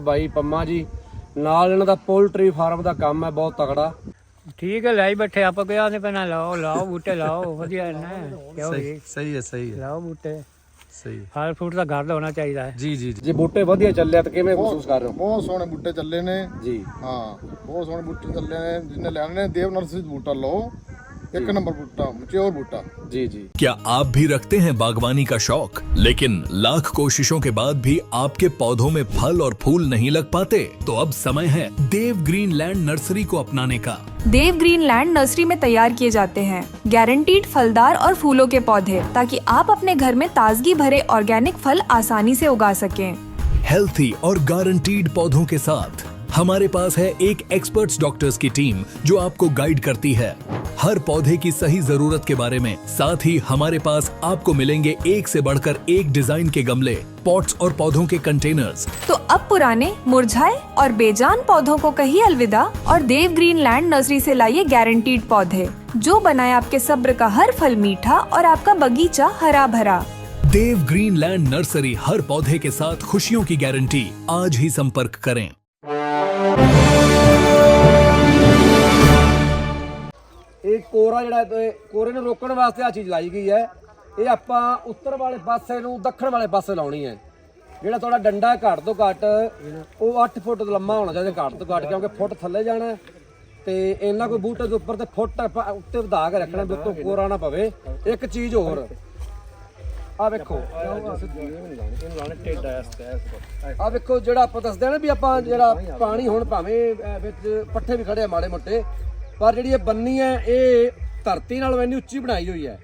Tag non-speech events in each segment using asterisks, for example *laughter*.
ਬਾਈ ਪੰਮਾ ਜੀ। ਨਾਲ ਇਹਨਾਂ ਦਾ ਪੋਲਟਰੀ ਫਾਰਮ ਦਾ ਕੰਮ ਹੈ ਬਹੁਤ ਤਗੜਾ ਠੀਕ ਹੈ ਲਾਈ ਬੈਠੇ ਆਪਾਂ ਕਿਹਾ ਨਹੀਂ ਪਹਿਲਾਂ ਲਾਓ ਲਾਓ ਬੂਟੇ ਲਾਓ ਵਧੀਆ ਨੇ ਕਿਉਂ ਜੀ ਸਹੀ ਹੈ ਸਹੀ ਹੈ। ਲਾਓ ਬੂਟੇ। ਸਹੀ ਫਲ ਫਰੂਟ ਦਾ ਘਰ ਦਾ ਹੋਣਾ ਚਾਹੀਦਾ ਹੈ। ਜੀ ਜੀ ਜੇ। ਬੂਟੇ ਵਧੀਆ ਚੱਲਿਆ ਤਾਂ ਕਿਵੇਂ ਮਹਿਸੂਸ ਕਰ ਰਹੇ ਹੋ? ਬਹੁਤ ਸੋਹਣੇ ਬੂਟੇ ਚੱਲੇ ਨੇ। ਜੀ। ਹਾਂ ਬਹੁਤ ਸੋਹਣੇ ਬੂਟੇ ਚੱਲੇ ਨੇ ਜਿੰਨੇ ਲੈਣੇ ਨੇ ਦੇਵ ਨਰਸਰੀ ਬੂਟਾ ਲਓ। एक हम्म। नंबर भुट्टा मचेवर बूटा। जी जी। क्या आप भी रखते हैं बागवानी का शौक लेकिन लाख कोशिशों के बाद भी आपके पौधों में फल और फूल नहीं लग पाते? तो अब समय है देव ग्रीन लैंड नर्सरी को अपनाने का। देव ग्रीन लैंड नर्सरी में तैयार किए जाते हैं गारंटीड फलदार और फूलों के पौधे ताकि आप अपने घर में ताजगी भरे ऑर्गेनिक फल आसानी से उगा सकें। हेल्थी और गारंटीड पौधों के साथ हमारे पास है एक एक्सपर्ट्स डॉक्टर्स की टीम जो आपको गाइड करती है। हर पौधे की सही ज़रूरत के बारे में साथ ही हमारे पास आपको मिलेंगे एक से बढ़कर एक डिज़ाइन के गमले पॉट्स और पौधों के कंटेनर्स तो अब पुराने मुरझाए और बेजान पौधों को कही अलविदा और देव ग्रीन लैंड नर्सरी से लाइए गारंटीड पौधे जो बनाए आपके सब्र का हर फल मीठा और आपका बगीचा हरा भरा देव ग्रीन लैंड नर्सरी हर पौधे के साथ खुशियों की गारंटी आज ही संपर्क करें। ਇਹ ਕੋਰਾ ਜਿਹੜਾ ਇਹ ਕੋਰੇ ਨੂੰ ਰੋਕਣ ਵਾਸਤੇ ਆ ਚੀਜ਼ ਲਾਈ ਗਈ ਹੈ। ਇਹ ਆਪਾਂ ਉੱਤਰ ਵਾਲੇ ਪਾਸੇ ਨੂੰ ਦੱਖਣ ਵਾਲੇ ਪਾਸੇ ਲਾਉਣੀ ਹੈ। ਜਿਹੜਾ ਤੁਹਾਡਾ ਡੰਡਾ ਘੱਟ ਤੋਂ ਘੱਟ, ਉਹ 8 ਫੁੱਟ ਲੰਮਾ ਹੋਣਾ ਚਾਹੀਦਾ ਘੱਟ ਤੋਂ ਘੱਟ, ਕਿਉਂਕਿ ਫੁੱਟ ਥੱਲੇ ਜਾਣਾ ਹੈ। ਤੇ ਇਹਨਾਂ ਕੋਈ ਬੂਟੇ ਦੇ ਉੱਪਰ ਤੇ ਫੁੱਟ ਆਪਾਂ ਉੱਤੇ ਵਧਾ ਕੇ ਰੱਖਣਾ ਵੀ ਕੋਰਾ ਨਾ ਪਵੇ। ਇੱਕ ਚੀਜ਼ ਹੋਰ ਆ ਵੇਖੋ। ਆ ਵੇਖੋ ਜਿਹੜਾ ਆਪਾਂ ਦੱਸਦੇ ਆ ਨਾ ਵੀ ਆਪਾਂ ਜਿਹੜਾ ਪਾਣੀ ਹੁਣ ਭਾਵੇਂ ਅਹ, ਵਿੱਚ ਪੱਠੇ ਵੀ ਖੜੇ ਆ ਮਾੜੇ ਮੋਟੇ ਪਰ ਜਿਹੜੀ ਇਹ ਬੰਨੀ ਹੈ ਇਹ ਧਰਤੀ ਨਾਲ ਇੰਨੀ ਉੱਚੀ ਬਣਾਈ ਹੋਈ ਹੈ।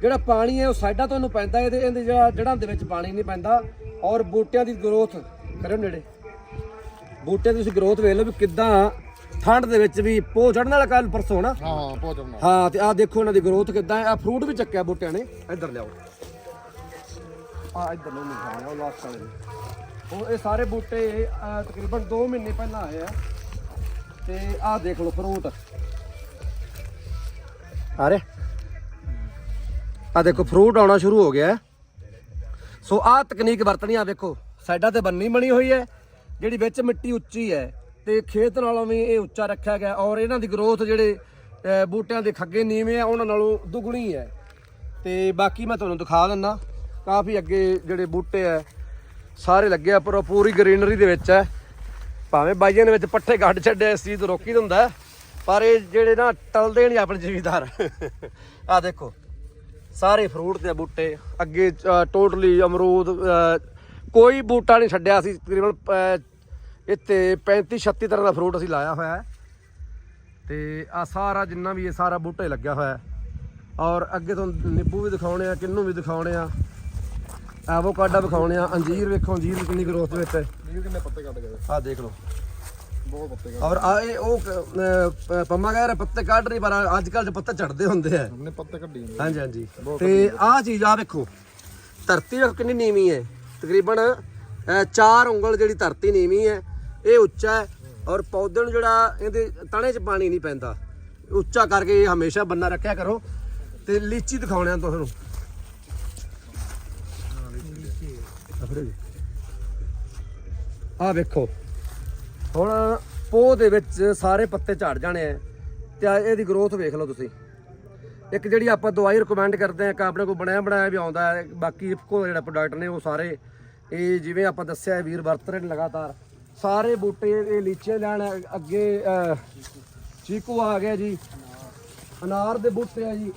ਜਿਹੜਾ ਪਾਣੀ ਹੈ ਉਹ ਸਾਈਡਾਂ ਤੋਂ ਇਹਨੂੰ ਪੈਂਦਾ ਇਹਦੇ ਇਹਦੇ ਜਿਹੜਾ ਜੜ੍ਹਾਂ ਦੇ ਵਿੱਚ ਪਾਣੀ ਨਹੀਂ ਪੈਂਦਾ। ਔਰ ਬੂਟਿਆਂ ਦੀ ਗਰੋਥ ਕਰਿਓ ਨੇੜੇ। ਬੂਟਿਆਂ ਦੀ ਤੁਸੀਂ ਗਰੋਥ ਵੇਖ ਲਓ ਵੀ ਕਿੱਦਾਂ ਠੰਡ ਦੇ ਵਿੱਚ ਵੀ ਪੋ ਚੜਨ ਵਾਲਾ ਕੱਲ ਪਰਸੋਂ ਨਾ। ਹਾਂ ਹਾਂ ਬਹੁਤ ਹਾਂ ਤੇ ਆਹ ਦੇਖੋ ਇਹਨਾਂ ਦੀ ਗਰੋਥ ਕਿੱਦਾਂ ਹੈ। ਆ ਫਰੂਟ ਵੀ ਚੱਕਿਆ ਬੂਟਿਆਂ ਨੇ। ਇੱਧਰ ਲਿਆਓ। ਆ ਇੱਧਰ ਨੂੰ ਦਿਖਾਉਣਾ ਉਹ ਲਾਸਟ ਵਾਲੇ ਨੇ। ਉਹ ਇਹ ਸਾਰੇ ਬੂਟੇ ਅਹ, ਤਕਰੀਬਨ 2 ਮਹੀਨੇ ਪਹਿਲਾਂ ਆਏ ਆ। ਤੇ ਆਹ ਦੇਖ ਲਓ ਫਰੂਟ ਆ ਰਿਹਾ? ਆ ਦੇਖੋ ਫਰੂਟ ਆਉਣਾ ਸ਼ੁਰੂ ਹੋ ਗਿਆ। ਹੈ। ਸੋ ਆਹ ਤਕਨੀਕ ਵਰਤਣੀ ਆ ਵੇਖੋ ਸਾਈਡਾਂ ਤੇ ਬੰਨੀ ਬਣੀ ਹੋਈ ਹੈ ਜਿਹੜੀ ਵਿੱਚ ਮਿੱਟੀ ਉੱਚੀ ਹੈ। ਤੇ ਖੇਤ ਨਾਲੋਂ ਵੀ ਇਹ ਉੱਚਾ ਰੱਖਿਆ ਗਿਆ ਔਰ ਇਹਨਾਂ ਦੀ ਗਰੋਥ ਜਿਹੜੇ ਅਹ, ਬੂਟਿਆਂ ਦੇ ਖੱਗੇ ਨੀਵੇਂ ਆ ਉਹਨਾਂ ਨਾਲੋਂ ਦੁੱਗਣੀ ਹੈ। ਤੇ ਬਾਕੀ ਮੈਂ ਤੁਹਾਨੂੰ ਦਿਖਾ ਦਿੰਦਾ। ਕਾਫੀ ਅੱਗੇ ਜਿਹੜੇ ਬੂਟੇ ਆ, ਸਾਰੇ ਲੱਗੇ ਪਰ ਉਹ ਪੂਰੀ ਗ੍ਰੀਨਰੀ ਦੇ ਵਿੱਚ ਹੈ ਭਾਵੇਂ ਬਾਈਆਂ ਦੇ ਵਿੱਚ ਪੱਠੇ ਗੱਡ ਛੱਡੇ, ਇਸ ਚੀਜ਼ ਤੋਂ ਰੋਕੀ ਦਿੰਦਾ। ਪਰ ਇਹ ਜਿਹੜੇ ਨਾ ਟਲਦੇ ਨਹੀਂ ਆਪਣੇ ਜ਼ਿਮੀਦਾਰ। ਆ ਦੇਖੋ, ਸਾਰੇ ਫਰੂਟ ਦੇ ਬੂਟੇ, ਅੱਗੇ ਟੋਟਲੀ ਅਮਰੂਦ ਕੋਈ ਬੂਟਾ ਨਹੀਂ ਛੱਡਿਆ ਅਸੀਂ, ਤਕਰੀਬਨ ਇੱਥੇ 35 36 ਤਰ੍ਹਾਂ ਦਾ ਫਰੂਟ ਅਸੀਂ ਲਾਇਆ ਹੋਇਆ ਹੈ। ਤੇ ਆ ਸਾਰਾ ਜਿੰਨਾ ਵੀ ਇਹ ਸਾਰਾ ਬੂਟਾ ਲੱਗਿਆ ਹੋਇਆ ਔਰ ਅੱਗੇ ਤੁਹਾਨੂੰ ਨਿੰਬੂ ਵੀ ਦਿਖਾਉਣੇ ਆ, ਕਿੰਨੂ ਵੀ ਦਿਖਾਉਣੇ ਆ। ਐਵੋਕਾਡਾ ਦਿਖਾਉਣੇ ਆ ਅੰਜੀਰ ਵੇਖੋ ਅੰਜੀਰ ਦੀ ਕਿੰਨੀ ਗਰੋਥ ਵਿੱਚ ਹੈ। ਨੀਲ ਕਿੰਨੇ ਪੱਤੇ ਕੱਢ ਗਏ? ਆ ਦੇਖ ਲਓ। ਬਹੁਤ ਪੱਤੇ ਔਰ ਆ ਇਹ ਉਹ ਅਹ, ਪੰਮਾ ਕਹਿ ਰਿਹਾ ਪੱਤੇ ਕੱਢ ਰਹੀ ਪਰ ਅੱਜ ਕੱਲ੍ਹ ਦੇ ਪੱਤੇ ਝੜਦੇ ਹੁੰਦੇ ਆ। ਕੱਢ ਪੱਤੇ ਕੱਢੀ ਹਾਂਜੀ ਹਾਂਜੀ। ਤੇ ਆਹ ਚੀਜ਼ ਆ ਵੇਖੋ ਧਰਤੀ ਵੇਖੋ ਕਿੰਨੀ ਨੀਵੀਂ ਹੈ। ਤਕਰੀਬਨ 4 ਉਂਗਲ ਜਿਹੜੀ ਧਰਤੀ ਨੀਵੀਂ ਹੈ ਇਹ ਉੱਚਾ ਹੈ ਔਰ ਪੌਦੇ ਨੂੰ ਜਿਹੜਾ ਇਹਦੇ ਤਣੇ 'ਚ ਪਾਣੀ ਨਹੀਂ ਪੈਂਦਾ। ਉੱਚਾ ਕਰਕੇ ਇਹ ਹਮੇਸ਼ਾ ਬੰਨਾ ਰੱਖਿਆ ਕਰੋ। ਤੇ ਲੀਚੀ ਦਿਖਾਉਣੇ ਆ ਤੁਹਾਨੂੰ। ਆ ਵੇਖੋ। ਹੁਣ ਪੋਹ ਦੇ ਵਿੱਚ ਸਾਰੇ ਪੱਤੇ ਝੜ ਜਾਣੇ ਆ ਤੇ ਇਹਦੀ ਗਰੋਥ ਵੇਖ ਲਓ ਤੁਸੀਂ। ਇੱਕ ਜਿਹੜੀ ਆਪਾਂ ਦਵਾਈ ਰეკਮੈਂਡ ਕਰਦੇ ਆ ਕਿ ਆਪਣੇ ਕੋਲ ਬਣਿਆ ਬਣਾਇਆ ਵੀ ਆਉਂਦਾ ਹੈ ਬਾਕੀ ਇੱਕੋ ਜਿਹੜਾ ਪ੍ਰੋਡਕਟ ਨੇ ਉਹ ਸਾਰੇ ਇਹ ਜਿਵੇਂ ਆਪਾਂ ਦੱਸਿਆ ਵੀਰ ਵਰਤ ਰਹੇ ਨੇ ਲਗਾਤਾਰ ਸਾਰੇ ਬੂਟੇ ਇਹ ਲੀਚੇ ਲੈਣ ਅੱਗੇ ਅਹ, ਚੀਕੂ ਆ ਗਿਆ ਜੀ ਅਨਾਰ ਦੇ ਬੂਟੇ ਆ ਜੀ।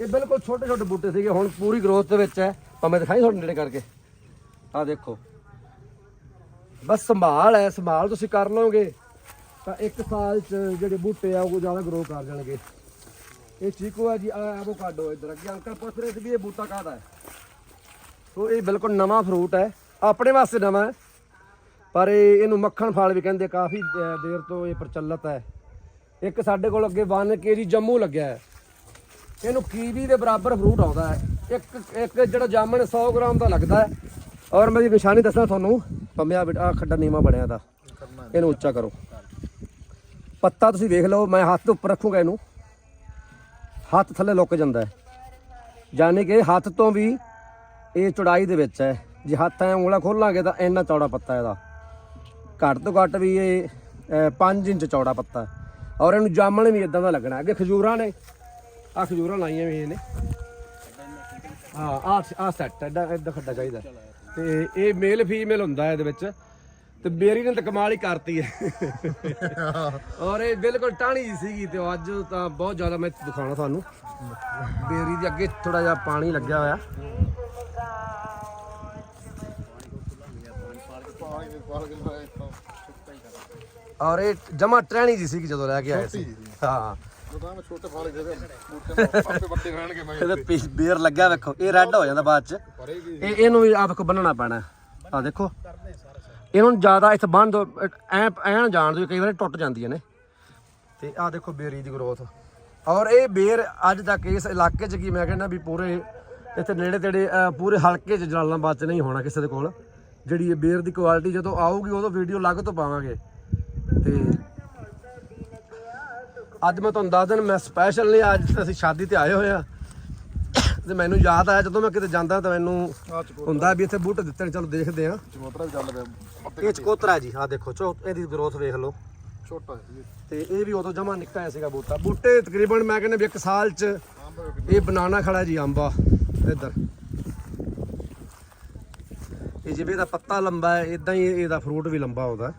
ਇਹ ਬਿਲਕੁਲ ਛੋਟੇ ਛੋਟੇ ਬੂਟੇ ਸੀਗੇ ਹੁਣ ਪੂਰੀ ਗਰੋਥ ਦੇ ਵਿੱਚ ਹੈ। ਭਾਵੇਂ ਦਿਖਾਈ ਤੁਹਾਡੇ ਨੇੜੇ ਕਰਕੇ। ਆ ਦੇਖੋ। ਬਸ ਸੰਭਾਲ ਹੈ ਸੰਭਾਲ ਤੁਸੀਂ ਕਰ ਲਓਗੇ। ਤਾਂ ਇੱਕ ਸਾਲ ਚ ਜਿਹੜੇ ਬੂਟੇ ਆ, ਉਹ ਜ਼ਿਆਦਾ ਗਰੋ ਕਰ ਜਾਣਗੇ। ਇਹ ਚੀਕੂ ਹੈ ਜੀ ਆ ਐਵੋਕਾਡੋ ਇਧਰ ਅੱਗੇ ਅੰਕਲ ਪੁੱਛ ਰਹੇ ਸੀ ਵੀ ਇਹ ਬੂਟਾ ਕਾਹਦਾ ਹੈ? ਸੋ ਇਹ ਬਿਲਕੁਲ ਨਵਾਂ ਫਰੂਟ ਹੈ। ਆਪਣੇ ਵਾਸਤੇ ਨਵਾਂ ਹੈ, ਪਰ ਇਹ ਇਹਨੂੰ ਮੱਖਣ ਫਲ ਵੀ ਕਹਿੰਦੇ ਕਾਫੀ ਦੇਰ ਤੋਂ ਇਹ ਪ੍ਰਚਲਿਤ ਹੈ। ਇੱਕ ਸਾਡੇ ਕੋਲ ਅੱਗੇ 1 ਕੇਜੀ ਜੰਮੂ ਲੱਗਿਆ ਹੈ। ਇਹਨੂੰ ਕੀਵੀ ਦੇ ਬਰਾਬਰ ਫਰੂਟ ਆਉਂਦਾ ਹੈ। ਇੱਕ ਇੱਕ ਜਿਹੜਾ ਜਾਮਣ 100 ਗ੍ਰਾਮ ਦਾ ਲੱਗਦਾ ਹੈ। ਔਰ ਮੇਰੀ ਨਿਸ਼ਾਨੀ ਦੱਸਾਂ ਤੁਹਾਨੂੰ, ਪੰਮਿਆ ਆ ਖੱਡਾ ਨੀਵਾ ਬਣਿਆ ਦਾ ਇਹਨੂੰ ਉੱਚਾ ਕਰੋ। ਪੱਤਾ ਤੁਸੀਂ ਵੇਖ ਲਓ, ਮੈਂ ਹੱਥ ਉੱਪਰ ਰੱਖੂਗਾ ਇਹਨੂੰ। ਹੱਥ ਥੱਲੇ ਲੁੱਕ ਜਾਂਦਾ ਹੈ। ਯਾਨੀ ਕਿ ਹੱਥ ਤੋਂ ਵੀ ਇਹ ਚੌੜਾਈ ਦੇ ਵਿੱਚ ਹੈ। ਜੇ ਹੱਥ ਐ ਉਂਗਲਾ ਖੋਲਾਂਗੇ ਤਾਂ ਇੰਨਾ ਚੌੜਾ ਪੱਤਾ ਇਹਦਾ। ਘੱਟ ਤੋਂ ਘੱਟ ਵੀ ਇਹ 5 ਇੰਚ ਚੌੜਾ ਪੱਤਾ ਔਰ ਇਹਨੂੰ ਜਾਮਣ ਵੀ ਇਦਾਂ ਦਾ ਲੱਗਣਾ ਅੱਗੇ ਖਜੂਰਾਂ ਨੇ। ਆ ਖਜੂਰਾਂ ਲਾਈਆਂ ਵੀ ਇਹਨੇ ਹਾਂ ਆ ਆ ਸੈੱਟ ਐਡਾ ਐਡਾ ਖੱਡਾ ਚਾਹੀਦਾ। ਤੇ ਇਹ ਮੇਲ ਫੀਮੇਲ ਹੁੰਦਾ ਇਹਦੇ ਵਿੱਚ। ਤੇ ਬੇਰੀ ਨੇ ਤਾਂ ਕਮਾਲ ਹੀ ਕਰਤੀ ਹੈ। *laughs* ਔਰ ਇਹ ਬਿਲਕੁਲ ਟਾਣੀ ਜਿਹੀ ਸੀਗੀ ਤੇ ਅੱਜ ਤਾਂ ਬਹੁਤ ਜ਼ਿਆਦਾ ਮੈਂ ਦਿਖਾਉਣਾ ਤੁਹਾਨੂੰ। ਬੇਰੀ ਦੇ ਅੱਗੇ ਥੋੜਾ ਜਿਹਾ ਪਾਣੀ ਲੱਗਿਆ ਹੋਇਆ। ਔਰ ਇਹ ਜਮਾ ਟ੍ਰੈਣੀ ਜੀ ਸੀਗੀ ਜਦੋਂ ਲੈ ਕੇ ਆਏ ਸੀ। ਹਾਂ। ਬਤਾ ਮੈਂ ਛੋਟੇ ਫਾਲ ਕੇ ਬੂਟੇ ਨੂੰ ਆਪੇ ਵੱਡੇ ਰਹਿਣਗੇ ਮੈਂ ਇਹਦੇ ਪੀਸ ਬੇਰ ਲੱਗਿਆ ਵੇਖੋ ਇਹ ਰੈੱਡ ਹੋ ਜਾਂਦਾ ਬਾਅਦ ਚ। ਇਹ ਇਹਨੂੰ ਵੀ ਆਪ ਕੋ ਬੰਨਣਾ ਪੈਣਾ। ਆ ਦੇਖੋ। ਇਹਨੂੰ ਜ਼ਿਆਦਾ ਇੱਥੇ ਬੰਨ ਦੋ ਐ ਐ ਨਾ ਜਾਣ ਦਿਓ ਕਈ ਵਾਰ ਟੁੱਟ ਜਾਂਦੀਆਂ ਨੇ। ਤੇ ਆ ਦੇਖੋ ਬੇਰੀ ਦੀ ਗਰੋਥ ਔਰ ਇਹ ਬੇਰ ਅੱਜ ਤੱਕ ਇਸ ਇਲਾਕੇ 'ਚ ਕੀ ਮੈਂ ਕਹਿੰਦਾ ਵੀ ਪੂਰੇ ਇੱਥੇ ਨੇੜੇ ਤੇੜੇ ਪੂਰੇ ਹਲਕੇ 'ਚ ਜਲਾਲਾਬਾਦ 'ਚ ਨਹੀਂ ਹੋਣਾ ਕਿਸੇ ਦੇ ਕੋਲ। ਜਿਹੜੀ ਇਹ ਬੇਰ ਦੀ ਕੁਆਲਿਟੀ ਜਦੋਂ ਆਊਗੀ ਉਦੋਂ ਵੀਡੀਓ ਅਲੱਗ ਤੋਂ ਪਾਵਾਂਗੇ। ਤੇ ਅੱਜ ਮੈਂ ਤੁਹਾਨੂੰ ਦੱਸ ਦਿਨ ਮੈਂ ਸਪੈਸ਼ਲ ਨਹੀਂ ਅੱਜ ਅਸੀਂ ਸ਼ਾਦੀ ਤੇ ਆਏ ਹੋਏ ਆ। ਤੇ ਮੈਨੂੰ ਯਾਦ ਆਇਆ ਜਦੋਂ ਮੈਂ ਕਿਤੇ ਜਾਂਦਾ ਤਾਂ ਮੈਨੂੰ ਹੁੰਦਾ ਵੀ ਇੱਥੇ ਬੂਟੇ ਦਿੱਤੇ ਨੇ ਚਲੋ ਦੇਖਦੇ ਆ ਚਮੋਤਰਾ ਵੀ ਚੱਲ ਪਿਆ ਇਹ ਚਕੋਤਰਾ ਜੀ ਆ ਦੇਖੋ ਚੋ ਇਹਦੀ ਗਰੋਥ ਵੇਖ ਲਓ। ਛੋਟਾ ਹੈ ਤੇ ਇਹ ਵੀ ਉਦੋਂ ਜਮਾ ਨਿੱਕਾ ਜਿਹਾ ਸੀਗਾ ਬੂਟਾ। ਬੂਟੇ ਤਕਰੀਬਨ ਮੈਂ ਕਹਿੰਦਾ ਵੀ ਇੱਕ ਸਾਲ ਚ ਇਹ ਬਨਾਨਾ ਖੜਾ ਜੀ ਅੰਬਾ ਇੱਧਰ। ਇਹ ਜਿਵੇਂ ਦਾ ਪੱਤਾ ਲੰਬਾ ਹੈ ਇਦਾਂ ਹੀ ਇਹਦਾ ਫਰੂਟ ਵੀ ਲੰਬਾ ਹੁੰਦਾ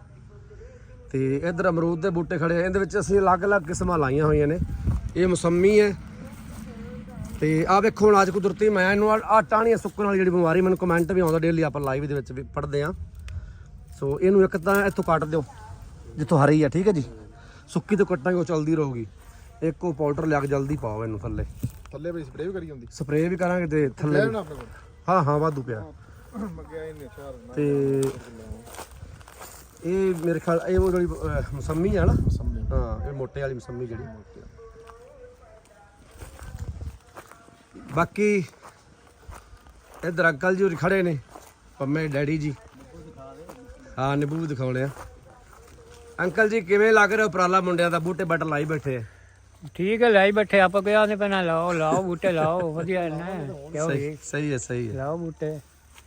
ਤੇ ਇੱਧਰ ਅਮਰੂਦ ਦੇ ਬੂਟੇ ਖੜੇ ਆ। ਇਹਦੇ ਵਿੱਚ ਅਸੀਂ ਅਲੱਗ-ਅਲੱਗ ਕਿਸਮਾਂ ਲਾਈਆਂ ਹੋਈਆਂ ਨੇ। ਇਹ ਮੌਸਮੀ ਹੈ। ਤੇ ਆ ਵੇਖੋ ਹੁਣ ਅੱਜ ਕੁਦਰਤੀ ਮੈਂ ਇਹਨੂੰ ਆ ਟਾਹਣੀਆਂ ਸੁੱਕਣ ਵਾਲੀ ਜਿਹੜੀ ਬਿਮਾਰੀ ਮੈਨੂੰ ਕਮੈਂਟ ਵੀ ਆਉਂਦਾ ਡੇਲੀ ਆਪਾਂ ਲਾਈਵ ਦੇ ਵਿੱਚ ਵੀ ਪੜ੍ਹਦੇ ਆ ਸੋ ਇਹਨੂੰ ਇੱਕ ਤਾਂ ਇੱਥੋਂ ਕੱਟ ਦਿਓ ਜਿੱਥੋਂ ਹਰੀ ਆ ਠੀਕ ਹੈ ਜੀ? ਸੁੱਕੀ ਤੋਂ ਕੱਟਾਂਗੇ ਉਹ ਚਲਦੀ ਰਹੂਗੀ। ਇੱਕ ਉਹ ਪਾਊਡਰ ਲਿਆ ਕੇ ਜਲਦੀ ਪਾਓ ਇਹਨੂੰ ਥੱਲੇ। ਥੱਲੇ ਵੀ ਸਪਰੇਅ ਵੀ ਕਰੀ ਹੁੰਦੀ। ਸਪਰੇਅ ਵੀ ਕਰਾਂਗੇ ਤੇ ਥੱਲੇ ਹਾਂ ਹਾਂ ਵਾਧੂ ਪਿਆ। ਤੇ ਇਹ ਮੇਰੇ ਖਿਆਲ ਇਹ ਉਹ ਜਿਹੜੀ ਅਹ, ਮਸੰਮੀ ਆ ਨਾ? ਹਾਂ ਇਹ ਮੋਟੇ ਵਾਲੀ ਮਸੰਮੀ ਜਿਹੜੀ। ਬਾਕੀ ਇਧਰ ਅੰਕਲ ਜੀ ਉਰੇ ਖੜੇ ਨੇ ਪੰਮੇ ਡੈਡੀ ਜੀ। ਹਾਂ ਨਿੰਬੂ ਵੀ ਦਿਖਾਉਣੇ ਆ। ਅੰਕਲ ਜੀ ਕਿਵੇਂ ਲੱਗ ਰਿਹਾ ਉਪਰਾਲਾ ਮੁੰਡਿਆਂ ਦਾ? ਬੂਟੇ ਬੱਟ ਲਾਈ ਬੈਠੇ ਆ। ਠੀਕ ਹੈ ਲਾਈ ਬੈਠੇ ਆਪਾਂ ਕਿਹਾ ਨੇ ਪਹਿਲਾਂ ਲਾਓ ਲਾਓ ਬੂਟੇ ਲਾਓ। ਵਧੀਆ ਨਾ। ਕਿਉਂ ਸਹੀ ਜੀ? ਸਹੀ ਹੈ ਸਹੀ ਹੈ। ਲਾਓ ਬੂਟੇ।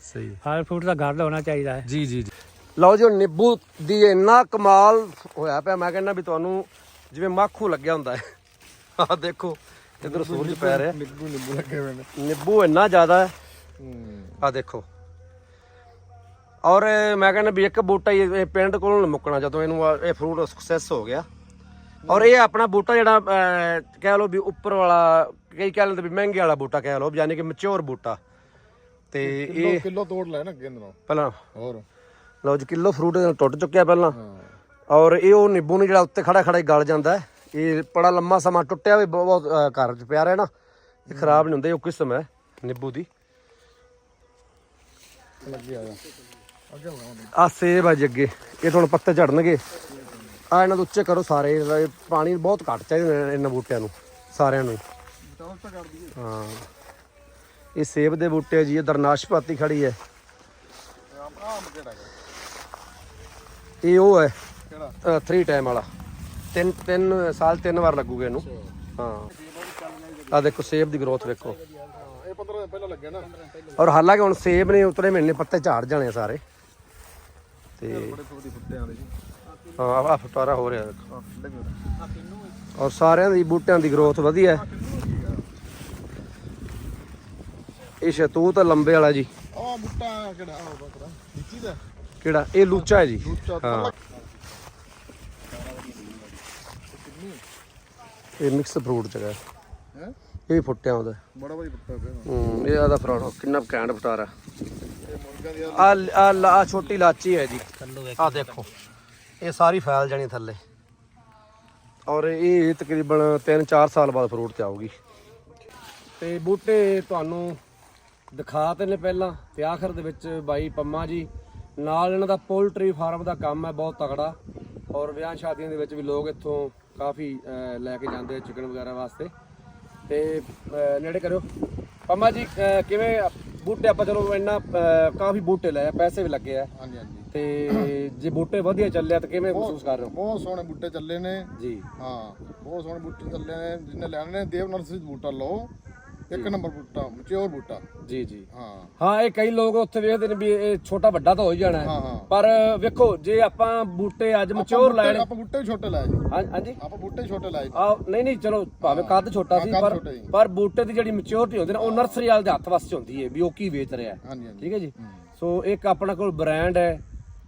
ਸਹੀ ਹੈ। ਫਲ ਫਰੂਟ ਦਾ ਘਰ ਹੋਣਾ ਚਾਹੀਦਾ ਹੈ। ਜੀ ਜੀ ਜੀ। ਲਓ ਜੀ ਹੁਣ ਨਿੰਬੂ ਦੀ ਇੰਨਾ ਕਮਾਲ ਹੋਇਆ ਪਿਆ ਮੈਂ ਕਹਿੰਦਾ ਵੀ ਤੁਹਾਨੂੰ ਜਿਵੇਂ ਮਾਖੂ ਲੱਗਿਆ ਹੁੰਦਾ ਹੈ। ਆਹ ਦੇਖੋ ਇਧਰ ਸੂਰਜ ਪੈ ਰਿਹਾ। ਨਿੱਬੂ ਨਿੱਬੂ ਲੱਗੇ ਹੋਏ ਨੇ। ਨਿੰਬੂ ਇੰਨਾ ਜ਼ਿਆਦਾ ਹੈ। ਹੂੰ। ਆ ਦੇਖੋ। ਔਰ ਮੈਂ ਕਹਿੰਦਾ ਵੀ ਇੱਕ ਬੂਟਾ ਹੀ ਇਹ ਪਿੰਡ ਕੋਲੋਂ ਨੀ ਮੁੱਕਣਾ ਜਦੋਂ ਇਹਨੂੰ ਇਹ ਫਰੂਟ ਸਕਸੈਸ ਹੋ ਗਿਆ। ਔਰ ਇਹ ਆਪਣਾ ਬੂਟਾ ਜਿਹੜਾ ਕਹਿ ਲਓ ਵੀ ਉੱਪਰ ਵਾਲਾ ਕਈ ਕਹਿ ਲੈਂਦੇ ਵੀ ਮਹਿੰਗੇ ਵਾਲਾ ਬੂਟਾ ਕਹਿ ਲਓ ਯਾਨੀ ਕਿ ਮੈਚੁਰ ਬੂਟਾ। ਤੇ ਇਹ ਕਿਲੋ ਤੋੜ ਲੈ ਨਾ ਅੱਗੇ ਨਾਲੋਂ ਪਹਿਲਾਂ ਹੋਰ। ਲਓ ਜੀ ਕਿਲੋ ਫਰੂਟ ਟੁੱਟ ਚੁੱਕਿਆ ਪਹਿਲਾਂ। ਔਰ ਇਹ ਉਹ ਨਿੰਬੂ ਨੂੰ ਜਿਹੜਾ ਉੱਤੇ ਖੜਾ ਖੜਾ ਗਲ ਜਾਂਦਾ ਇਹ ਬੜਾ ਲੰਮਾ ਸਮਾਂ ਟੁੱਟਿਆ ਵੀ ਬਹੁਤ ਘਰ 'ਚ ਪਿਆ ਰਿਹਾ ਨਾ ਇਹ ਖਰਾਬ ਨਹੀਂ ਹੁੰਦਾ ਇਹ ਉਹ ਕਿਸਮ ਹੈ ਨਿੰਬੂ ਦੀ। ਆ ਸੇਬ ਆ ਜੀ ਅੱਗੇ। ਇਹ ਤੁਹਾਨੂੰ ਪੱਤੇ ਝੜਨਗੇ। ਆ ਇਹਨਾਂ ਦੇ ਉੱਚੇ ਕਰੋ ਸਾਰੇ। ਇਹ ਪਾਣੀ ਬਹੁਤ ਘੱਟ ਚਾਹੀਦਾ ਇਹਨਾਂ- ਬੂਟਿਆਂ ਨੂੰ ਸਾਰਿਆਂ ਨੂੰ ਹੀ। ਇਹ ਸੇਬ ਦੇ ਬੂਟੇ ਜੀ ਇਧਰ ਨਾਸ਼ਪਾਤੀ ਖੜੀ ਹੈ ਆਪਣਾ ਆਮ ਕਿਹੜਾ ਹੈ ਇਹ ਉਹ ਹੈ ਕਿਹੜਾ? 3 ਟਾਈਮ ਵਾਲਾ। ਤਿੰਨ ਤਿੰਨ ਸਾਲ ਤਿੰਨ ਵਾਰ ਲੱਗੂਗੇ ਇਹਨੂੰ। ਹਾਂ। ਆ ਦੇਖੋ ਸੇਬ ਦੀ ਗਰੋਥ ਵੇਖੋ। ਹਾਂ ਇਹ 15 ਦਿਨ ਪਹਿਲਾਂ ਲੱਗੇ ਨਾ। ਔਰ ਹਾਲਾਂਕਿ ਹੁਣ ਸੇਬ ਨੇ ਉਤਰੇ ਮਹੀਨੇ ਪੱਤੇ ਝਾੜ ਜਾਣੇ ਆ ਸਾਰੇ। ਤੇ ਹਾਂ ਆ ਫਟਾਰਾ ਹੋ ਰਿਹਾ ਦੇਖੋ। ਔਰ ਸਾਰਿਆਂ ਦੀ ਬੂਟਿਆਂ ਦੀ ਗਰੋਥ ਵਧੀਆ ਹੈ। ਇਹ ਸ਼ਤੂਤ ਲੰਬੇ ਵਾਲਾ ਜੀ। ਆਹ ਬੁੱਟਾ ਕਿਹੜਾ? ਆਹ ਬਕਰਾ ਨੀਚੀ ਦਾ? ਕਿਹੜਾ? ਇਹ ਲੂਚਾ ਹੈ ਜੀ। ਲੂਚਾ ਹਾਂ। ਇਹ ਮਿਕਸ ਫਰੂਟ ਚ ਹੈ। ਹੈ? ਇਹ ਵੀ ਫੁੱਟਿਆ ਉਹਦਾ। ਬੜਾ ਬੁੱਟਾ ਪਿਆ। ਹੂੰ ਇਹ ਆਦਾ ਫਰਾਡ ਕਿੰਨਾ ਕੈਂਡ ਫਟਾਰਾ ਆ। ਆ ਛੋਟੀ ਇਲਾਚੀ ਹੈ ਜੀ। ਆ ਦੇਖੋ ਇਹ ਸਾਰੀ ਫੈਲ ਜਾਣੀ ਥੱਲੇ। ਔਰ ਇਹ ਤਕਰੀਬਨ 3-4 ਸਾਲ ਬਾਅਦ ਫਰੂਟ ਤੇ ਆਊਗੀ। ਤੇ ਬੂਟੇ ਤੁਹਾਨੂੰ ਦਿਖਾ ਤੇ ਨੇ ਪਹਿਲਾਂ ਤੇ ਆਖਰ ਦੇ ਵਿੱਚ ਬਾਈ ਪੰਮਾ ਜੀ। ਨਾਲ ਇਹਨਾਂ ਦਾ ਪੋਲਟਰੀ ਫਾਰਮ ਦਾ ਕੰਮ ਹੈ ਬਹੁਤ ਤਕੜਾ। ਔਰ ਵਿਆਹ ਸ਼ਾਦੀਆਂ ਦੇ ਵਿੱਚ ਵੀ ਲੋਕ ਇੱਥੋਂ ਕਾਫੀ ਲੈ ਕੇ ਜਾਂਦੇ ਚਿਕਨ ਵਗੈਰਾ ਵਾਸਤੇ। ਤੇ ਨੇੜੇ ਕਰਿਓ। ਪੰਮਾ ਜੀ ਕਿਵੇਂ ਬੂਟੇ ਆਪਾਂ ਚਲੋ ਇੰਨਾ ਕਾਫੀ ਬੂਟੇ ਲਏ ਪੈਸੇ ਵੀ ਲੱਗੇ ਆ। ਹਾਂਜੀ ਹਾਂਜੀ। ਤੇ ਜੇ ਬੂਟੇ ਵਧੀਆ ਚੱਲਿਆ ਤਾਂ ਕਿਵੇਂ ਮਹਿਸੂਸ ਕਰ ਰਹੇ ਹੋ? ਬਹੁਤ ਸੋਹਣੇ ਬੂਟੇ ਚੱਲੇ ਨੇ। ਜੀ। ਹਾਂ ਬਹੁਤ ਸੋਹਣੇ ਬੂਟੇ ਚੱਲੇ ਨੇ ਜਿਹਨੇ ਲੈਣੇ ਨੇ ਦੇਵ ਨਰਸਰੀ ਬੂਟਾ ਲਓ। ਇੱਕ ਨੰਬਰ ਬੂਟਾ ਮਚਿਓਰ ਬੂਟਾ। ਜੀ ਜੀ। ਹਾਂ। ਹਾਂ ਇਹ ਕਈ ਲੋਕ ਉੱਥੇ ਵੇਖਦੇ ਨੇ ਵੀ ਇਹ ਛੋਟਾ ਵੱਡਾ ਤਾਂ ਹੋ ਹੀ ਜਾਣਾ ਹੈ। ਹਾਂ, ਹਾਂ। ਪਰ ਵੇਖੋ ਜੇ ਆਪਾਂ ਬੂਟੇ ਅੱਜ ਮਚੋਰ ਬੂਟੇ- ਲੈਣ ਆਪਾਂ ਬੂਟੇ ਛੋਟੇ ਲਾਏ ਜੀ। ਹਾਂ- ਹਾਂਜੀ। ਆਪਾਂ ਬੂਟੇ ਛੋਟੇ ਲਾਏ ਜੀ। ਆ ਨਹੀਂ ਨਹੀਂ ਚਲੋ ਭਾਵੇਂ ਕੱਦ ਛੋਟਾ ਸੀ ਕੱਦ ਪਰ ਛੋਟਾ। ਪਰ ਬੂਟੇ ਦੀ ਜਿਹੜੀ ਮੈਚਿਓਰਟੀ ਹੁੰਦੀ ਨਾ ਉਹ ਨਰਸਰੀ ਵਾਲੇ ਦੇ ਹੱਥ ਵਸ ਚ ਹੁੰਦੀ ਹੈ ਵੀ ਉਹ ਕੀ ਵੇਚ ਰਿਹਾ ਹੈ। ਹਾਂਜੀ ਹਾਂਜੀ। ਠੀਕ ਹੈ ਜੀ? ਸੋ ਇੱਕ ਆਪਣਾ ਕੋਲ ਬ੍ਰਾਂਡ ਹੈ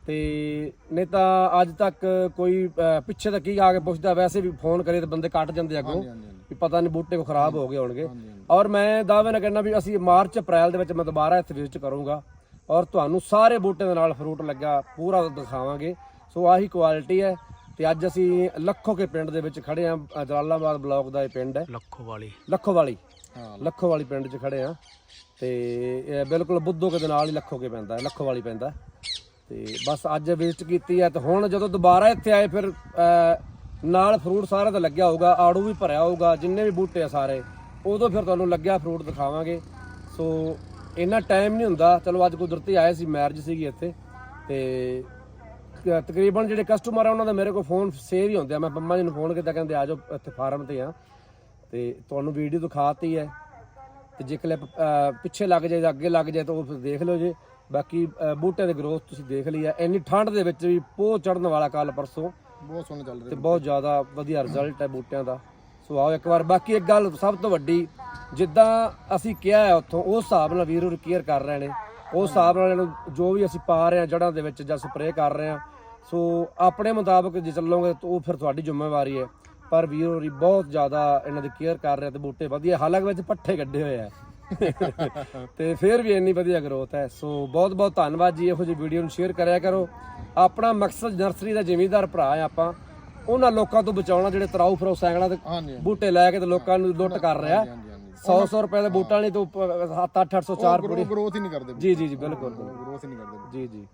ਤੇ ਨਹੀਂ ਤਾਂ ਅੱਜ ਤੱਕ ਕੋਈ ਅਹ, ਪਿੱਛੇ ਤਾਂ ਕੀ ਆ ਕੇ ਪੁੱਛਦਾ ਵੈਸੇ ਵੀ ਫੋਨ ਕਰੇ ਤਾਂ ਬੰਦੇ ਕੱਟ ਜਾਂਦੇ ਅੱਗੋਂ। ਹਾਂਜੀ, ਹਾਂਜੀ। ਵੀ ਪਤਾ ਨਹੀਂ ਬੂਟੇ ਕੋ ਖਰਾਬ ਹੋ ਗਏ ਹੋਣਗੇ। ਔਰ ਮੈਂ ਦਾਅਵੇ ਨਾਲ ਕਹਿੰਦਾ ਵੀ ਅਸੀਂ ਮਾਰਚ ਅਪ੍ਰੈਲ ਦੇ ਵਿੱਚ ਮੈਂ ਦੁਬਾਰਾ ਇੱਥੇ ਵਿਜ਼ਿਟ ਕਰੂੰਗਾ। ਔਰ ਤੁਹਾਨੂੰ ਸਾਰੇ ਬੂਟੇ ਦੇ ਨਾਲ ਫਰੂਟ ਲੱਗਾ ਪੂਰਾ ਦਿਖਾਵਾਂਗੇ। ਸੋ ਆਹੀ ਕੁਆਲਿਟੀ ਹੈ। ਤੇ ਅੱਜ ਅਸੀਂ ਲੱਖੋ ਕੇ ਪਿੰਡ ਦੇ ਵਿੱਚ ਖੜੇ ਆ ਜਲਾਲਾਬਾਦ ਬਲਾਕ ਦਾ ਇਹ ਪਿੰਡ ਹੈ। ਲੱਖੋ ਵਾਲੀ। ਲੱਖੋ ਵਾਲੀ ਹਾਂ। ਲੱਖੋ ਵਾਲੀ ਪਿੰਡ 'ਚ ਖੜੇ ਆ ਤੇ ਇਹ ਬਿਲਕੁਲ ਬੁੱਧੋ ਕੇ ਦੇ ਨਾਲ ਹੀ ਲੱਖੋ ਕੇ ਪੈਂਦਾ ਹੈ। ਲੱਖੋ ਵਾਲੀ ਪੈਂਦਾ ਤੇ ਬਸ ਅੱਜ ਵਿਜ਼ਿਟ ਕੀਤੀ ਹੈ। ਤੇ ਹੁਣ ਜਦੋਂ ਦੁਬਾਰਾ ਇੱਥੇ ਆਏ ਫਿਰ ਨਾਲ ਫਰੂਟ ਸਾਰਾ ਤਾਂ ਲੱਗਿਆ ਹੋਊਗਾ ਆੜੂ ਵੀ ਭਰਿਆ ਹੋਊਗਾ ਜਿੰਨੇ ਵੀ ਬੂਟੇ ਆ ਸਾਰੇ ਉਦੋਂ ਫਿਰ ਤੁਹਾਨੂੰ ਲੱਗਿਆ ਫਰੂਟ ਦਿਖਾਵਾਂਗੇ। ਸੋ ਇੰਨਾ ਟਾਈਮ ਨਹੀਂ ਹੁੰਦਾ। ਚਲੋ ਅੱਜ ਕੁਦਰਤੀ ਆਏ ਸੀ ਮੈਰਿਜ ਸੀਗੀ ਇੱਥੇ ਤੇ ਤਕਰੀਬਨ ਜਿਹੜੇ ਕਸਟਮਰ ਆ ਉਹਨਾਂ ਦਾ ਮੇਰੇ ਕੋਲ ਫੋਨ ਸੇਵ ਹੀ ਹੁੰਦੇ ਆ। ਮੈਂ ਪੰਮਾ ਜੀ ਨੂੰ ਫੋਨ ਕੀਤਾ ਕਹਿੰਦੇ ਆ ਜਾਓ ਇੱਥੇ ਫਾਰਮ ਤੇ ਆ। ਤੇ ਤੁਹਾਨੂੰ ਵੀਡੀਓ ਦਿਖਾਤੀ ਹੈ। ਤੇ ਜੇ ਕਲਿੱਪ ਪਿੱਛੇ ਲੱਗ ਜਾਏ ਜਾਂ ਅੱਗੇ ਲੱਗ ਜਾਏ ਤਾਂ ਉਹ ਫਿਰ ਦੇਖ ਲਿਓ ਜੇ। ਬਾਕੀ ਅ, ਬੂਟੇ ਦੀ ਗਰੋਥ ਤੁਸੀਂ ਦੇਖ ਲਈ ਹੈ। ਇੰਨੀ ਠੰਡ ਦੇ ਵਿੱਚ ਵੀ ਪੋਹ ਚੜਨ ਵਾਲਾ ਕੱਲ ਪਰਸੋਂ ਬਹੁਤ ਸੋਹਣੇ ਚੱਲ ਤੇ ਰਹੇ ਬਹੁਤ ਜ਼ਿਆਦਾ ਵਧੀਆ ਰਿਜ਼ਲਟ ਹੈ ਬੂਟਿਆਂ ਦਾ। ਸੋ ਆਓ ਇੱਕ ਵਾਰ ਬਾਕੀ ਇੱਕ ਗੱਲ ਸਭ ਤੋਂ ਵੱਡੀ ਜਿੱਦਾਂ ਅਸੀਂ ਕਿਹਾ ਹੈ ਉੱਥੋਂ ਉਸ ਹਿਸਾਬ ਨਾਲ ਵੀਰ ਕੇਅਰ ਕਰ ਰਹੇ ਨੇ। ਉਸ ਹਿਸਾਬ ਨਾਲ ਇਹਨੂੰ ਜੋ ਵੀ ਅਸੀਂ ਪਾ ਰਹੇ ਹਾਂ ਜੜ੍ਹਾਂ ਦੇ ਵਿੱਚ ਜਾਂ ਸਪਰੇਅ ਕਰ ਰਹੇ ਹਾਂ ਸੋ ਆਪਣੇ ਮੁਤਾਬਕ ਜੇ ਚੱਲੋਗੇ ਤਾਂ ਉਹ ਫਿਰ ਤੁਹਾਡੀ ਜ਼ਿੰਮੇਵਾਰੀ ਹੈ। ਪਰ ਵੀਰ ਹੋਰੀ ਬਹੁਤ ਜ਼ਿਆਦਾ ਇਹਨਾਂ ਦੀ ਕੇਅਰ ਕਰ ਰਿਹਾ ਤੇ ਬੂਟੇ ਵਧੀਆ ਹਾਲਾਂਕਿ ਵਿੱਚ ਪੱਠੇ ਕੱਢੇ ਹੋਏ ਆ। ਤੇ ਫਿਰ ਵੀ ਇੰਨੀ ਵਧੀਆ ਗਰੋਥ ਹੈ। ਸੋ ਬਹੁਤ ਬਹੁਤ ਧੰਨਵਾਦ ਜੀ ਇਹੋ ਜਿਹੀ ਵੀਡੀਓ ਨੂੰ ਸ਼ੇਅਰ ਕਰਿਆ ਕਰੋ। ਆਪਣਾ ਮਕਸਦ ਨਰਸਰੀ ਦਾ ਜ਼ਿਮੀਂਦਾਰ ਭਰਾ ਹੈ ਆਪਾਂ। ਉਹਨਾਂ ਲੋਕਾਂ ਤੋਂ ਬਚਾਉਣਾ ਜਿਹੜੇ ਤਰਾਉ ਫਰੋ ਸਾਈਕਲਾਂ ਤੇ ਬੂਟੇ ਲੈ ਕੇ ਤੇ ਲੋਕਾਂ ਨੂੰ ਲੁੱਟ ਕਰ ਰਿਹਾ। ਹਾਂਜੀ ਹਾਂਜੀ 100 100 ਰੁਪਏ ਦੇ ਬੂਟਾ ਨਹੀਂ ਤੋਂ 7 8 804 ਗਰੋ ਗਰੋਥ ਹੀ ਨਹੀਂ ਕਰਦੇ ਜੀ ਜੀ ਜੀ ਬਿਲਕੁਲ ਗਰੋਥ ਹੀ ਨਹੀਂ ਕਰਦੇ ਜੀ ਜੀ।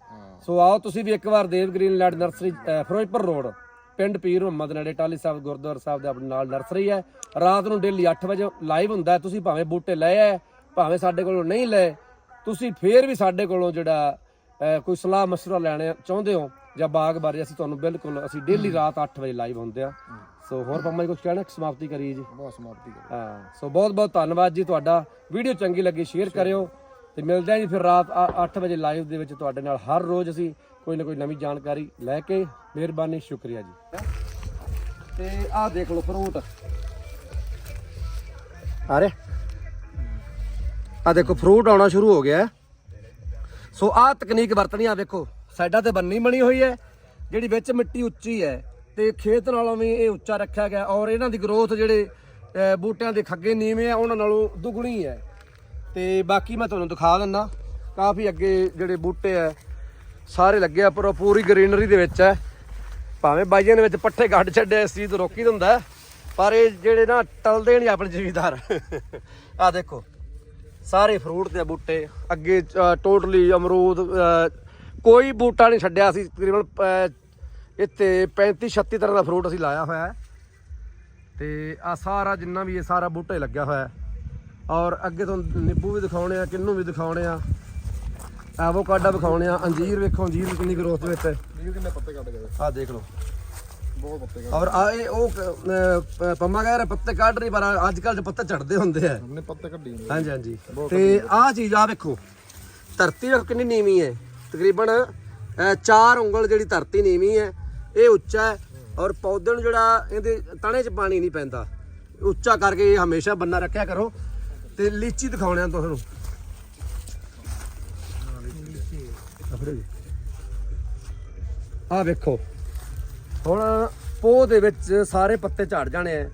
ਸੋ ਆਓ ਤੁਸੀਂ ਵੀ ਇੱਕ ਵਾਰ Dev green land nursery Firozpur road. ਪਿੰਡ ਪੀਰ ਮੁਹੰਮਦ ਨੇੜੇ ਟਾਲੀ ਸਾਹਿਬ ਗੁਰਦੁਆਰਾ ਸਾਹਿਬ ਦੇ ਆਪਣੇ ਨਾਲ ਨਰਸਰੀ ਹੈ। ਰਾਤ ਨੂੰ ਡੇਲੀ 8 ਵਜੇ ਲਾਈਵ ਹੁੰਦਾ। ਤੁਸੀਂ ਭਾਵੇਂ ਬੂਟੇ ਲਏ ਹੈ ਭਾਵੇਂ ਸਾਡੇ ਕੋਲੋਂ ਨਹੀਂ ਲਏ ਤੁਸੀਂ ਫੇਰ ਵੀ ਸਾਡੇ ਕੋਲੋਂ ਜਿਹੜਾ ਕੋਈ ਸਲਾਹ ਮਸ਼ਵਰਾ ਲੈਣੇ ਚਾਹੁੰਦੇ ਹੋ ਜਾਂ ਬਾਗ ਬਾਰੇ ਅਸੀਂ ਤੁਹਾਨੂੰ ਬਿਲਕੁਲ ਅਸੀਂ ਡੇਲੀ ਰਾਤ 8 ਵਜੇ ਲਾਈਵ ਹੁੰਦੇ ਆ ਸੋ ਹੋਰ ਪੰਮਾ ਜੀ ਕੁਝ ਕਹਿਣਾ ਸਮਾਪਤੀ ਕਰੀਏ ਜੀ। ਬਹੁਤ ਸਮਾਪਤੀ ਕਰ ਹਾਂ ਸੋ ਬਹੁਤ ਬਹੁਤ ਧੰਨਵਾਦ ਜੀ ਤੁਹਾਡਾ। ਵੀਡੀਓ ਚੰਗੀ ਲੱਗੀ ਸ਼ੇਅਰ ਕਰਿਓ ਤੇ ਮਿਲਦੇ ਹਾਂ ਜੀ ਫਿਰ ਰਾਤ 8 ਵਜੇ ਲਾਈਵ ਦੇ ਵਿੱਚ ਤੁਹਾਡੇ ਨਾਲ ਹਰ ਰੋਜ਼ ਅਸੀਂ ਕੋਈ ਨਾ ਕੋਈ ਨਵੀਂ ਜਾਣਕਾਰੀ ਲੈ ਕੇ ਮਿਹਰਬਾਨੀ ਸ਼ੁਕਰੀਆ ਜੀ। ਤੇ ਆਹ ਦੇਖ ਲਓ ਫਰੂਟ। ਆ ਰਹੇ ਆ ਦੇਖੋ ਫਰੂਟ ਆਉਣਾ ਸ਼ੁਰੂ ਹੋ ਗਿਆ। ਸੋ ਆਹ ਤਕਨੀਕ ਵਰਤਣੀ ਆ ਵੇਖੋ ਸਾਈਡਾਂ ਤੇ ਬੰਨੀ ਬਣੀ ਹੋਈ ਹੈ ਜਿਹੜੀ ਵਿੱਚ ਮਿੱਟੀ ਉੱਚੀ ਹੈ ਤੇ ਖੇਤ ਨਾਲੋਂ ਵੀ ਇਹ ਉੱਚਾ ਰੱਖਿਆ ਗਿਆ ਔਰ ਇਹਨਾਂ ਦੀ ਗਰੋਥ ਜਿਹੜੇ ਬੂਟਿਆਂ ਦੇ ਖੱਗੇ ਨੀਵੇਂ ਆ ਉਹਨਾਂ ਨਾਲੋਂ ਦੁੱਗਣੀ ਹੈ। ਤੇ ਬਾਕੀ ਮੈਂ ਤੁਹਾਨੂੰ ਦਿਖਾ ਦਿੰਦਾ ਕਾਫੀ ਅੱਗੇ ਜਿਹੜੇ ਬੂਟੇ ਆ ਸਾਰੇ ਲੱਗੇ ਪਰ ਉਹ ਪੂਰੀ ਗ੍ਰੀਨਰੀ ਦੇ ਵਿੱਚ ਹੈ। ਭਾਵੇਂ ਬਾਈਆਂ ਦੇ ਵਿੱਚ ਪੱਠੇ ਗੱਡ ਛੱਡੇ, ਇਸ ਚੀਜ਼ ਤੋਂ ਰੋਕੀ ਦਿੰਦਾ ਪਰ ਇਹ ਜਿਹੜੇ ਨਾ ਟਲਦੇ ਨਹੀਂ ਆਪਣੇ ਜ਼ਿਮੀਦਾਰ। ਆ ਦੇਖੋ, ਸਾਰੇ ਫਰੂਟ ਦੇ ਬੂਟੇ, ਅੱਗੇ ਟੋਟਲੀ ਅਮਰੂਦ ਕੋਈ ਬੂਟਾ ਨਹੀਂ ਛੱਡਿਆ ਅਸੀਂ, ਤਕਰੀਬਨ ਇੱਥੇ 35 36 ਤਰ੍ਹਾਂ ਦਾ ਫਰੂਟ ਅਸੀਂ ਲਾਇਆ ਹੋਇਆ ਹੈ। ਤੇ ਆ ਸਾਰਾ ਜਿੰਨਾ ਵੀ ਇਹ ਸਾਰਾ ਬੂਟਾ ਲੱਗਿਆ ਹੋਇਆ ਔਰ ਅੱਗੇ ਤੁਹਾਨੂੰ ਨਿੰਬੂ ਵੀ ਦਿਖਾਉਣੇ ਆ, ਕਿੰਨੂ ਵੀ ਦਿਖਾਉਣੇ ਆ। ਐਵੋਕਾਡਾ ਦਿਖਾਉਣੇ ਆ ਅੰਜੀਰ ਵੇਖੋ ਅੰਜੀਰ ਦੀ ਕਿੰਨੀ ਗਰੋਥ ਵਿੱਚ ਹੈ। ਨੀਲ ਕਿੰਨੇ ਪੱਤੇ ਕੱਢ ਗਏ? ਆ ਦੇਖ ਲਓ। ਬਹੁਤ ਪੱਤੇ ਕੱਢ ਔਰ ਆ ਇਹ ਉਹ ਅਹ, ਪੰਮਾ ਕਹਿ ਰਿਹਾ ਪੱਤੇ ਕੱਢ ਰਹੀ ਪਰ ਅੱਜ ਕੱਲ ਪੱਤੇ ਝੜਦੇ ਹੁੰਦੇ ਆ। ਨੇ ਪੱਤੇ ਕੱਢੀ ਜਾਂਦੇ ਹਾਂਜੀ ਹਾਂਜੀ। ਤੇ ਆਹ ਚੀਜ਼ ਆ ਵੇਖੋ। ਧਰਤੀ ਵੇਖੋ ਕਿੰਨੀ ਨੀਵੀਂ ਹੈ। ਤਕਰੀਬਨ 4 ਉਂਗਲ ਜਿਹੜੀ ਧਰਤੀ ਨੀਵੀਂ ਹੈ ਇਹ ਉੱਚਾ ਹੈ। ਔਰ ਪੌਦੇ ਨੂੰ ਜਿਹੜਾ ਇਹਦੇ ਤਣੇ 'ਚ ਪਾਣੀ ਨਹੀਂ ਪੈਂਦਾ। ਉੱਚਾ ਕਰਕੇ ਇਹ ਹਮੇਸ਼ਾ ਬੰਨਾ ਰੱਖਿਆ ਕਰੋ। ਤੇ ਲੀਚੀ ਦਿਖਾਉਣੇ ਆ ਤੁਹਾਨੂੰ। ਆ ਵੇਖੋ। ਹੁਣ ਪੋਹ ਦੇ ਵਿੱਚ ਸਾਰੇ ਪੱਤੇ ਝੜ ਜਾਣੇ ਆ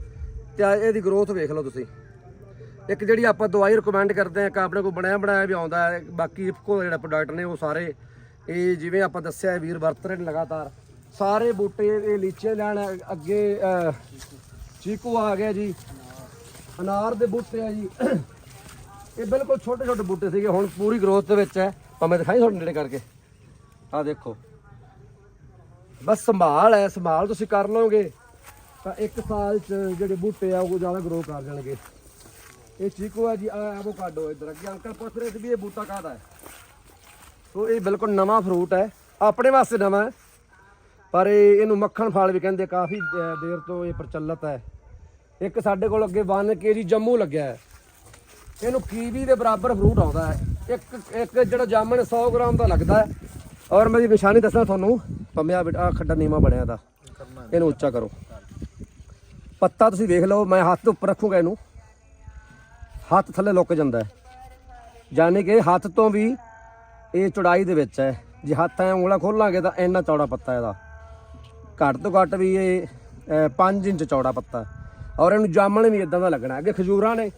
ਤੇ ਇਹਦੀ ਗਰੋਥ ਵੇਖ ਲਓ ਤੁਸੀਂ। ਇੱਕ ਜਿਹੜੀ ਆਪਾਂ ਦਵਾਈ ਰეკਮੈਂਡ ਕਰਦੇ ਆ ਕਿ ਆਪਣੇ ਕੋਲ ਬਣਿਆ ਬਣਾਇਆ ਵੀ ਆਉਂਦਾ ਹੈ ਬਾਕੀ ਇਫਕੋ ਜਿਹੜਾ ਪ੍ਰੋਡਕਟ ਨੇ ਉਹ ਸਾਰੇ। ਇਹ ਜਿਵੇਂ ਆਪਾਂ ਦੱਸਿਆ ਵੀਰ ਵਰਤ ਰਹੇ ਨੇ ਲਗਾਤਾਰ। ਸਾਰੇ ਬੂਟੇ ਇਹ ਲੀਚੇ ਲੈਣ ਅੱਗੇ ਅਹ, ਚੀਕੂ ਆ ਗਿਆ ਜੀ। ਅਨਾਰ ਦੇ ਬੂਟੇ ਆ ਜੀ। ਇਹ ਬਿਲਕੁਲ ਛੋਟੇ ਛੋਟੇ ਬੂਟੇ ਸੀਗੇ ਹੁਣ ਪੂਰੀ ਗਰੋਥ ਦੇ ਵਿੱਚ ਹੈ। ਭਾਵੇਂ ਦਿਖਾਈ ਤੁਹਾਡੇ ਨੇੜੇ ਕਰਕੇ। ਆ ਦੇਖੋ। ਬਸ ਸੰਭਾਲ ਹੈ ਸੰਭਾਲ ਤੁਸੀਂ ਕਰ ਲਓਗੇ। ਤਾਂ ਇੱਕ ਸਾਲ ਚ ਜਿਹੜੇ ਬੂਟੇ ਆ, ਉਹ ਜ਼ਿਆਦਾ ਗਰੋ ਕਰ ਜਾਣਗੇ। ਇਹ ਚੀਕੂ ਹੈ ਜੀ ਆ ਐਵੋਕਾਡੋ ਇਧਰ। ਅੱਗੇ ਅੰਕਲ ਪੁੱਛ ਰਹੇ ਸੀ ਵੀ ਇਹ ਬੂਟਾ ਕਾਹਦਾ ਹੈ? ਸੋ ਇਹ ਬਿਲਕੁਲ ਨਵਾਂ ਫਰੂਟ ਹੈ। ਆਪਣੇ ਵਾਸਤੇ ਨਵਾਂ ਹੈ। ਪਰ ਇਹ, ਇਹਨੂੰ ਮੱਖਣ ਫਲ ਵੀ ਕਹਿੰਦੇ ਕਾਫੀ ਦੇਰ ਤੋਂ ਇਹ ਪ੍ਰਚਲਿਤ ਹੈ। ਇੱਕ ਸਾਡੇ ਕੋਲ ਅੱਗੇ 1 ਕੇਜੀ ਜੰਮੂ ਲੱਗਿਆ ਹੈ। ਇਹਨੂੰ ਕੀਵੀ ਦੇ ਬਰਾਬਰ ਫਰੂਟ ਆਉਂਦਾ ਹੈ। ਇੱਕ ਇੱਕ ਜਿਹੜਾ ਜਾਮਣ 100 ਗ੍ਰਾਮ ਦਾ ਲੱਗਦਾ ਹੈ। ਔਰ ਮੇਰੀ ਨਿਸ਼ਾਨੀ ਦੱਸਾਂ ਤੁਹਾਨੂੰ, ਪੰਮਿਆ ਬੇਟਾ ਖੱਡਾ ਨੀਮਾ ਬਣਿਆ ਦਾ ਇਹਨੂੰ ਉੱਚਾ ਕਰੋ। ਪੱਤਾ ਤੁਸੀਂ ਵੇਖ ਲਓ, ਮੈਂ ਹੱਥ ਉੱਪਰ ਰੱਖੂਗਾ ਇਹਨੂੰ। ਹੱਥ ਥੱਲੇ ਲੁੱਕ ਜਾਂਦਾ ਹੈ। ਯਾਨੀ ਕਿ ਹੱਥ ਤੋਂ ਵੀ ਇਹ ਚੌੜਾਈ ਦੇ ਵਿੱਚ ਹੈ। ਜੇ ਹੱਥ ਐ ਉਂਗਲਾ ਖੋਲਾਂਗੇ ਤਾਂ ਇੰਨਾ ਚੌੜਾ ਪੱਤਾ ਇਹਦਾ। ਘੱਟ ਤੋਂ ਘੱਟ ਵੀ ਇਹ 5 ਇੰਚ ਚੌੜਾ ਪੱਤਾ ਔਰ ਇਹਨੂੰ ਜਾਮਣ ਵੀ ਇਦਾਂ ਦਾ ਲੱਗਣਾ ਅੱਗੇ ਖਜੂਰਾਂ ਨੇ।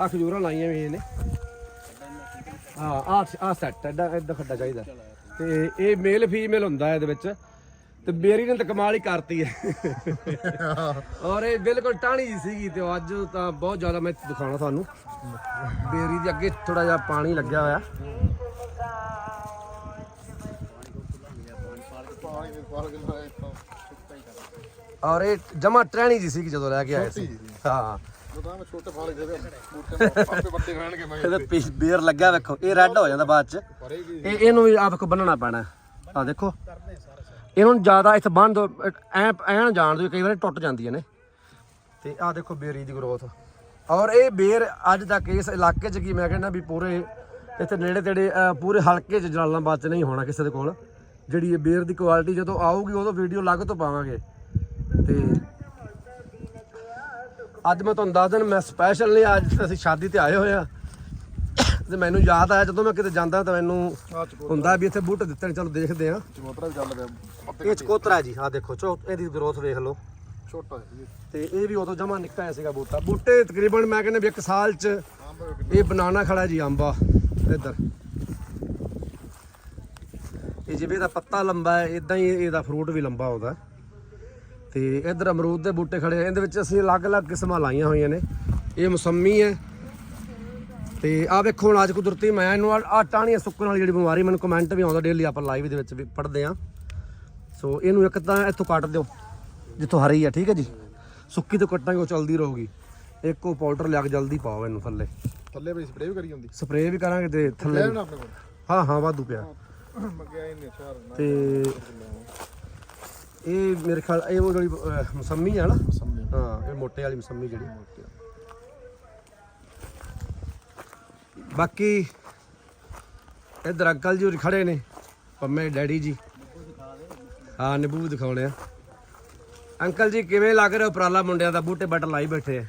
ਆ ਖਜੂਰਾਂ ਲਾਈਆਂ ਵੀ ਇਹਨੇ ਹਾਂ ਆ ਆ ਸੈੱਟ ਐਡਾ ਐਡਾ ਖੱਡਾ ਚਾਹੀਦਾ। ਤੇ ਇਹ ਮੇਲ ਫੀਮੇਲ ਹੁੰਦਾ ਹੈ ਇਹਦੇ ਵਿੱਚ। ਤੇ ਬੇਰੀ ਨੇ ਤਾਂ ਕਮਾਲ ਹੀ ਕਰਤੀ ਹੈ। *laughs* ਔਰ ਇਹ ਬਿਲਕੁਲ ਟਾਣੀ ਜਿਹੀ ਸੀਗੀ ਤੇ ਉਹ ਅੱਜ ਤਾਂ ਬਹੁਤ ਜ਼ਿਆਦਾ ਮੈਂ ਦਿਖਾਉਣਾ ਤੁਹਾਨੂੰ। ਬੇਰੀ ਦੇ ਅੱਗੇ ਥੋੜਾ ਜਿਹਾ ਪਾਣੀ ਲੱਗਿਆ ਹੋਇਆ। ਔਰ ਇਹ ਜਮਾ ਟਹਿਣੀ ਜੀ ਸੀਗੀ ਜਦੋਂ ਲੈ ਕੇ ਆਏ ਸੀ। ਹਾਂ। ਜਦੋਂ ਮੈਂ ਛੋਟੇ ਫਾਲੇ ਦੇ ਬੂਟੇ ਨੂੰ ਆਪੇ ਵੱਡੇ ਖਾਣਗੇ ਮੈਂ ਇਹਦੇ ਪੀਸ ਬੇਰ ਲੱਗਿਆ ਵੇਖੋ, ਇਹ ਰੈੱਡ ਹੋ ਜਾਂਦਾ ਬਾਅਦ ਚ। ਇਹ ਇਹਨੂੰ ਵੀ ਆਪ ਕੋ ਬੰਨਣਾ ਪੈਣਾ। ਆ ਦੇਖੋ। ਇਹਨੂੰ ਜ਼ਿਆਦਾ ਇੱਥੇ ਬੰਨ ਦੋ, ਐ ਐ ਜਾਣ ਦਿਓ, ਕਈ ਵਾਰੀ ਟੁੱਟ ਜਾਂਦੀਆਂ ਨੇ। ਤੇ ਆ ਦੇਖੋ ਬੇਰੀ ਦੀ ਗਰੋਥ ਔਰ ਇਹ ਬੇਰ ਅੱਜ ਤੱਕ ਇਸ ਇਲਾਕੇ 'ਚ ਕੀ, ਮੈਂ ਕਹਿੰਦਾ ਵੀ ਪੂਰੇ ਇੱਥੇ ਨੇੜੇ ਤੇੜੇ ਪੂਰੇ ਹਲਕੇ 'ਚ ਜਲਾਲਾਬਾਦ 'ਚ ਨਹੀਂ ਹੋਣਾ ਕਿਸੇ ਦੇ ਕੋਲ। ਜਿਹੜੀ ਇਹ ਬੇਰ ਦੀ ਕੁਆਲਿਟੀ ਜਦੋਂ ਆਊਗੀ, ਉਦੋਂ ਵੀਡੀਓ ਅਲੱਗ ਤੋਂ ਪਾਵਾਂਗੇ। ਤੇ ਅੱਜ ਮੈਂ ਤੁਹਾਨੂੰ ਦੱਸ ਦਿਨ ਮੈਂ ਸਪੈਸ਼ਲ ਨਹੀਂ ਅੱਜ ਅਸੀਂ ਸ਼ਾਦੀ ਤੇ ਆਏ ਹੋਏ ਆ। ਤੇ ਮੈਨੂੰ ਯਾਦ ਆਇਆ ਜਦੋਂ ਮੈਂ ਕਿਤੇ ਜਾਂਦਾ ਤਾਂ ਮੈਨੂੰ ਹੁੰਦਾ ਵੀ ਇੱਥੇ ਬੂਟੇ ਦਿੱਤੇ ਨੇ ਚਲੋ ਦੇਖਦੇ ਆ ਚਮੋਤਰਾ ਵੀ ਚੱਲ ਪਿਆ ਇਹ ਚਕੋਤਰਾ ਜੀ ਆ ਦੇਖੋ ਚੋ ਇਹਦੀ ਗਰੋਥ ਵੇਖ ਲਓ। ਛੋਟਾ ਤੇ ਇਹ ਵੀ ਉਦੋਂ ਜਮਾ ਨਿੱਕਾ ਜਿਹਾ ਸੀਗਾ ਬੂਟਾ। ਬੂਟੇ ਤਕਰੀਬਨ ਮੈਂ ਕਹਿੰਦਾ ਵੀ ਇੱਕ ਸਾਲ ਚ ਇਹ ਬਨਾਨਾ ਖੜਾ ਜੀ ਅੰਬਾ ਇੱਧਰ। ਇਹ ਜਿਵੇਂ ਦਾ ਪੱਤਾ ਲੰਬਾ ਹੈ ਇਦਾਂ ਹੀ ਇਹਦਾ ਫਰੂਟ ਵੀ ਲੰਬਾ ਹੁੰਦਾ ਤੇ ਇੱਧਰ ਅਮਰੂਦ ਦੇ ਬੂਟੇ ਖੜੇ ਆ। ਇਹਦੇ ਵਿੱਚ ਅਸੀਂ ਅਲੱਗ-ਅਲੱਗ ਕਿਸਮਾਂ ਲਾਈਆਂ ਹੋਈਆਂ ਨੇ। ਇਹ ਮੌਸਮੀ ਹੈ। ਤੇ ਆ ਵੇਖੋ ਹੁਣ ਅੱਜ ਕੁਦਰਤੀ ਮੈਂ ਇਹਨੂੰ ਆ ਟਾਹਣੀਆਂ ਸੁੱਕਣ ਵਾਲੀ ਜਿਹੜੀ ਬਿਮਾਰੀ ਮੈਨੂੰ ਕਮੈਂਟ ਵੀ ਆਉਂਦਾ ਡੇਲੀ ਆਪਾਂ ਲਾਈਵ ਦੇ ਵਿੱਚ ਵੀ ਪੜ੍ਹਦੇ ਆ ਸੋ ਇਹਨੂੰ ਇੱਕ ਤਾਂ ਇੱਥੋਂ ਕੱਟ ਦਿਓ ਜਿੱਥੋਂ ਹਰੀ ਆ ਠੀਕ ਹੈ ਜੀ? ਸੁੱਕੀ ਤੋਂ ਕੱਟਾਂਗੇ ਉਹ ਚਲਦੀ ਰਹੂਗੀ। ਇੱਕ ਉਹ ਪਾਊਡਰ ਲਿਆ ਕੇ ਜਲਦੀ ਪਾਓ ਇਹਨੂੰ ਥੱਲੇ। ਥੱਲੇ ਵੀ ਸਪਰੇਅ ਵੀ ਕਰੀ ਜਾਂਦੀ ਸਪਰੇਅ ਵੀ ਕਰਾਂਗੇ ਤੇ ਥੱਲੇ ਹਾਂ ਹਾਂ ਵਾਧੂ ਪਿਆ। ਤੇ ਇਹ ਮੇਰੇ ਖਿਆਲ ਇਹ ਉਹ ਜਿਹੜੀ ਅਹ, ਮਸੰਮੀ ਆ ਨਾ? ਹਾਂ ਇਹ ਮੋਟੇ ਵਾਲੀ ਮਸੰਮੀ ਜਿਹੜੀ। ਬਾਕੀ ਇਧਰ ਅੰਕਲ ਜੀ ਹੋਰੀ ਖੜੇ ਨੇ ਪੰਮੇ ਡੈਡੀ ਜੀ। ਹਾਂ ਨਿੰਬੂ ਦਿਖਾਉਣੇ ਆ। ਅੰਕਲ ਜੀ ਕਿਵੇਂ ਲੱਗ ਰਿਹਾ ਉਪਰਾਲਾ ਮੁੰਡਿਆਂ ਦਾ? ਬੂਟੇ ਬੱਟ ਲਾਈ ਬੈਠੇ ਆ।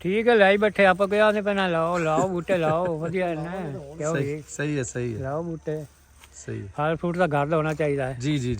ਠੀਕ ਹੈ ਲਾਈ ਬੈਠੇ ਆਪਾਂ ਕਿਹਾ ਨੇ ਪਹਿਲਾਂ ਲਾਓ ਲਾਓ ਬੂਟੇ ਲਾਓ। ਵਧੀਆ ਨਾ। ਕਿਉਂ ਸਹੀ ਜੀ ਸਹੀ ਹੈ ਸਹੀ ਹੈ। ਲਾਓ ਬੂਟੇ। ਸਹੀ ਹੈ। ਫਲ ਫਰੂਟ ਦਾ ਘਰ ਦਾ ਹੋਣਾ ਚਾਹੀਦਾ ਹੈ। ਜੀ ਜੀ ਜੀ।